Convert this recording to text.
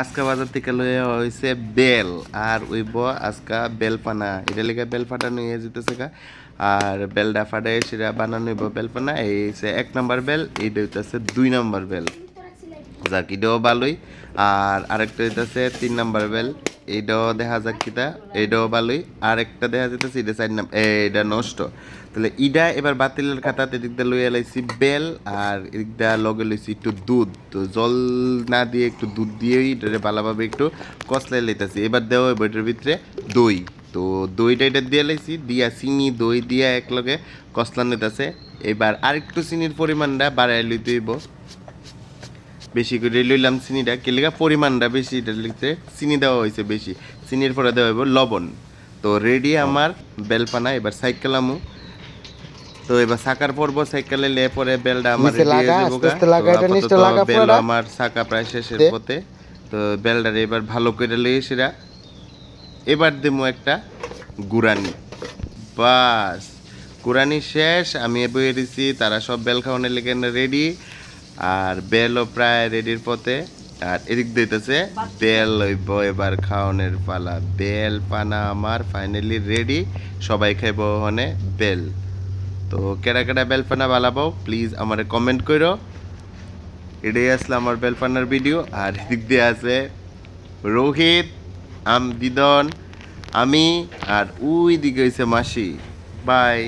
আজকা বাজার থেকে লইয়া হয়েছে বেল, আর উইব আজকা বেলপানা। এটা লেগে বেল ফাটা নিয়ে যেতেছে গা। আর বেলটা ফাটাই সেটা বানানো হইব বেলপানা। এই হচ্ছে এক নম্বর বেল, এইটা হইতেছে দুই নম্বর বেল। যাক, এটাও ভালোই। আর আরেকটা হইতেছে তিন নাম্বার বেল। এইটাও দেখা যাক কিতা এইটাও ভালোই আর একটা দেখা যেতেছে এটা চার নাম্বার এইটা নষ্ট। তাহলে ইডা এবার বাতিলের খাতাতে এদিক দিয়ে লইয়া বেল, আর এদিক লগে লইছি একটু দুধ। তো জল না দিয়ে একটু দুধ দিয়েই এটারে ভালোভাবে একটু কষলাই লাইতেছি। এবার দেওয়া এটার ভিতরে দই। তো দইটা এটা দিয়ে লাইছি, দিয়া চিনি, দই দিয়া একলগে কষলা নিতেছে এবার আরেকটু চিনির পরিমাণটা বাড়াই লইতে হইব। বেশি করে লইলাম চিনিটা। কেলেগা পরিমাণটা বেশি এটা লিখতে চিনি দেওয়া হয়েছে বেশি। চিনির পরে দেওয়া হইব লবণ। তো রেডি আমার বেলপানা এবার সাইকেলামু তো এবার সাকার পর্ব সাইকেলে লে পরে বেলটা আমার বেল আমার সাকা প্রায় শেষের পথে। তো বেলটারে এবার ভালো করে লইয়ে সেরা। এবার দেবো একটা গুরানি বাস গুরানি শেষ আমি বয়ে দিছি তারা সব বেল খাওয়ানোর লেগে রেডি আর বেলও প্রায় রেডির পথে। আর এদিক দিতেছে বেল লইব, এবার খাওয়ানোর পালা। বেল, পানা আমার ফাইনালি রেডি সবাই খাইব ওখানে বেল। তো কেডা কেডা বেল পানা বালাবো প্লিজ আমারে কমেন্ট করো এটাই আসলে আমার বেল পানার ভিডিও আর এদিক দিয়ে আছে, রোহিত, আম দিদন, আমি, আর ওই দিকে হয়েছে মাসি। বাই